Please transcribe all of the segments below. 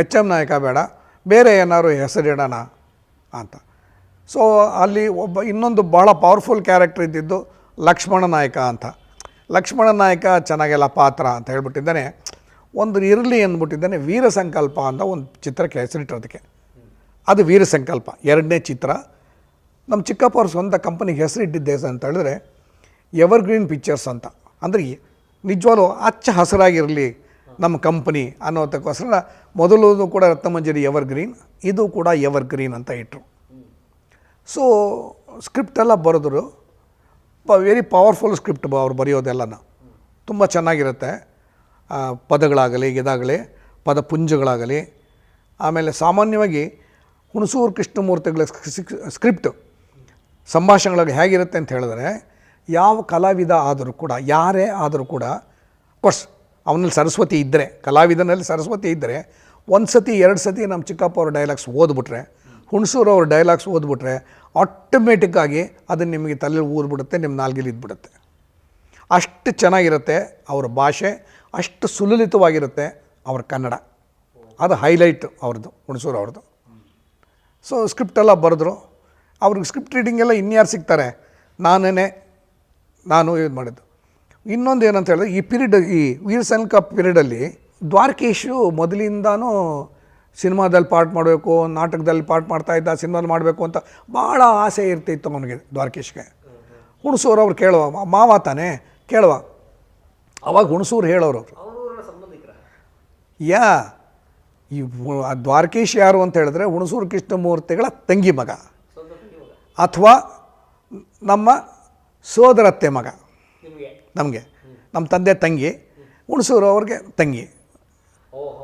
H M ನಾಯಕ ಬೇಡ, ಬೇರೆ ಏನಾದ್ರು ಹೆಸರಿಡೋಣ ಅಂತ. ಸೊ ಅಲ್ಲಿ ಒಬ್ಬ ಇನ್ನೊಂದು ಭಾಳ ಪವರ್ಫುಲ್ ಕ್ಯಾರೆಕ್ಟರ್ ಇದ್ದಿದ್ದು ಲಕ್ಷ್ಮಣ ನಾಯಕ ಅಂತ. ಲಕ್ಷ್ಮಣ ನಾಯಕ ಚೆನ್ನಾಗೆಲ್ಲ ಪಾತ್ರ ಅಂತ ಹೇಳ್ಬಿಟ್ಟಿದ್ದಾನೆ. ಒಂದು ಇರಲಿ ಅಂದ್ಬಿಟ್ಟಿದ್ದಾನೆ ವೀರ ಸಂಕಲ್ಪ ಅಂತ ಒಂದು ಚಿತ್ರಕ್ಕೆ ಹೆಸರಿಟ್ಟಿರೋದಕ್ಕೆ. ಅದು ವೀರ ಸಂಕಲ್ಪ ಎರಡನೇ ಚಿತ್ರ. ನಮ್ಮ ಚಿಕ್ಕಪ್ಪ ಅವ್ರ ಸ್ವಂತ ಕಂಪನಿಗೆ ಹೆಸರಿಟ್ಟಿದ್ದೆ ಅಂತ ಹೇಳಿದ್ರೆ ಎವರ್ಗ್ರೀನ್ ಪಿಕ್ಚರ್ಸ್ ಅಂತ. ಅಂದರೆ ನಿಜವಾಗ್ಲೂ ಹಚ್ಚ ಹಸಿರಾಗಿರಲಿ ನಮ್ಮ ಕಂಪನಿ ಅನ್ನೋದಕ್ಕೋಸ್ಕರ ಮೊದಲು ಕೂಡ ರತ್ನಮಂಜರಿ ಎವರ್ ಗ್ರೀನ್ ಇದು ಕೂಡ ಎವರ್ಗ್ರೀನ್ ಅಂತ ಇಟ್ಟರು ಸೊ ಸ್ಕ್ರಿಪ್ಟ್ ಎಲ್ಲ ಬರೆದ್ರು. ಪ ವೆರಿ ಪವರ್ಫುಲ್ ಸ್ಕ್ರಿಪ್ಟ್ ಅವ್ರು ಬರೆಯೋದೆಲ್ಲನ. ತುಂಬ ಚೆನ್ನಾಗಿರುತ್ತೆ. ಪದಗಳಾಗಲಿ, ಇದಾಗಲಿ, ಪದಪುಂಜಗಳಾಗಲಿ. ಆಮೇಲೆ ಸಾಮಾನ್ಯವಾಗಿ ಹುಣಸೂರು ಕೃಷ್ಣಮೂರ್ತಿಗಳ ಸ್ಕ್ರಿಪ್ಟ್ ಸಂಭಾಷಣೆಗಳು ಹೇಗಿರುತ್ತೆ ಅಂತ ಹೇಳಿದ್ರೆ, ಯಾವ ಕಲಾವಿದ ಆದರೂ ಕೂಡ, ಯಾರೇ ಆದರೂ ಕೂಡ ಕೋರ್ಸ್ ಅವನಲ್ಲಿ ಸರಸ್ವತಿ ಇದ್ದರೆ ಕಲಾವಿದನಲ್ಲಿ ಸರಸ್ವತಿ ಇದ್ದರೆ ಒಂದು ಸತಿ, ಎರಡು ಸತಿ ನಮ್ಮ ಚಿಕ್ಕಪ್ಪ ಅವ್ರ ಡೈಲಾಗ್ಸ್ ಓದ್ಬಿಟ್ರೆ, ಹುಣಸೂರು ಅವ್ರ ಡೈಲಾಗ್ಸ್ ಓದ್ಬಿಟ್ರೆ ಆಟೋಮೆಟಿಕ್ಕಾಗಿ ಅದನ್ನು ನಿಮಗೆ ತಲೆಯಲ್ಲಿ ಊರ್ಬಿಡುತ್ತೆ ನಿಮ್ಮ ನಾಲ್ಗೆಲಿ ಇದ್ಬಿಡುತ್ತೆ. ಅಷ್ಟು ಚೆನ್ನಾಗಿರುತ್ತೆ ಅವ್ರ ಭಾಷೆ, ಅಷ್ಟು ಸುಲಲಿತವಾಗಿರುತ್ತೆ ಅವ್ರ ಕನ್ನಡ. ಅದು ಹೈಲೈಟ್ ಅವ್ರದ್ದು ಹುಣಸೂರು ಅವ್ರದ್ದು ಸೊ ಸ್ಕ್ರಿಪ್ಟ್ ಎಲ್ಲ ಬರೆದ್ರು. ಅವ್ರಿಗೆ ಸ್ಕ್ರಿಪ್ಟ್ ರೀಡಿಂಗ್ ಎಲ್ಲ ಇನ್ಯಾರು ಸಿಗ್ತಾರೆ? ನಾನೇ ನಾನು ಇದು ಮಾಡಿದ್ದು. ಇನ್ನೊಂದು ಏನಂತ ಹೇಳಿದ್ರೆ ಈ ಪೀರಿಯಡ್ ಈ ವೀರ್ ಸೈನಿಕ ಪೀರಿಯಡಲ್ಲಿ ದ್ವಾರಕೀಶು ಮೊದಲಿಂದಾನೂ ಸಿನಿಮಾದಲ್ಲಿ ಪಾರ್ಟ್ ಮಾಡಬೇಕು ನಾಟಕದಲ್ಲಿ ಪಾರ್ಟ್ ಮಾಡ್ತಾ ಇದ್ದ ಸಿನಿಮಾದಲ್ಲಿ ಮಾಡಬೇಕು ಅಂತ ಭಾಳ ಆಸೆ ಇರ್ತಿತ್ತು ಅವನಿಗೆ ದ್ವಾರಕೀಶ್ಗೆ. ಹುಣಸೂರು ಅವ್ರು ಕೇಳುವ ಮಾವ ತಾನೇ ಕೇಳುವ. ಅವಾಗ ಹುಣಸೂರು ಹೇಳೋರು ಅವರು. ಯಾ ಈ ದ್ವಾರಕೀಶ್ ಯಾರು ಅಂತ ಹೇಳಿದ್ರೆ ಹುಣಸೂರು ಕೃಷ್ಣಮೂರ್ತಿಗಳ ತಂಗಿ ಮಗ. ಅಥವಾ ನಮ್ಮ ಸೋದರತ್ತೆ ಮಗ. ನಿಮಗೆ. ನಮ್ಮ ತಂದೆ ತಂಗಿ, ಹುಣಸೂರು ಅವ್ರಿಗೆ ತಂಗಿ.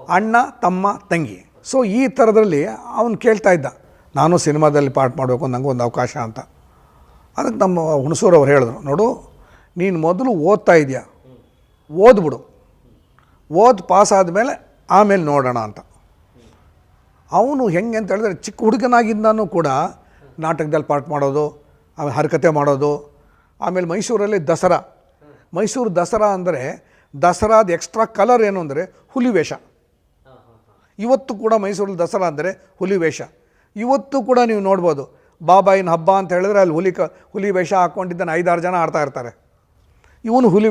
ಅಣ್ಣ, ತಮ್ಮ, ತಂಗಿ. ಸೊ ಈ ಥರದ್ರಲ್ಲಿ ಅವನು ಕೇಳ್ತಾ ಇದ್ದ, ನಾನು ಸಿನಿಮಾದಲ್ಲಿ ಪಾಠ ಮಾಡಬೇಕು ನನಗೊಂದು ಅವಕಾಶ ಅಂತ. ಅದಕ್ಕೆ ನಮ್ಮ ಹುಣಸೂರು ಅವ್ರು ಹೇಳಿದ್ರು, ನೋಡು, ನೀನು ಮೊದಲು ಓದ್ತಾ ಇದೆಯಾ? ಓದ್ಬಿಡು. ಓದ್ ಪಾಸ್ ಆದಮೇಲೆ ಆಮೇಲೆ ನೋಡೋಣ ಅಂತ. ಅವನು ಹೆಂಗೆ ಅಂತ ಹೇಳಿದ್ರೆ, ಚಿಕ್ಕ ಹುಡುಗನಾಗಿದ್ದಾನು ಕೂಡ ನಾಟಕದಲ್ಲಿ ಪಾಠ ಮಾಡೋದು, ಆಮೇಲೆ ಹರಕತೆ ಮಾಡೋದು, ಆಮೇಲೆ ಮೈಸೂರಲ್ಲಿ ದಸರಾ. ಮೈಸೂರು ದಸರಾ ಅಂದರೆ ದಸರಾದ ಎಕ್ಸ್ಟ್ರಾ ಕಲರ್ ಏನು ಅಂದರೆ ಹುಲಿ ವೇಷ. ಇವತ್ತು ಕೂಡ ಮೈಸೂರಲ್ಲಿ ದಸರಾ ಅಂದರೆ ಹುಲಿ ವೇಷ. ಇವತ್ತು ಕೂಡ ನೀವು ನೋಡ್ಬೋದು, ಬಾಬಾಯಿನ ಹಬ್ಬ ಅಂತ ಹೇಳಿದ್ರೆ ಅಲ್ಲಿ ಹುಲಿ ಕ, ಹುಲಿ ವೇಷ ಹಾಕ್ಕೊಂಡಿದ್ದಾನೆ ಐದಾರು ಜನ ಆಡ್ತಾ ಇರ್ತಾರೆ. ಇವನು ಹುಲಿ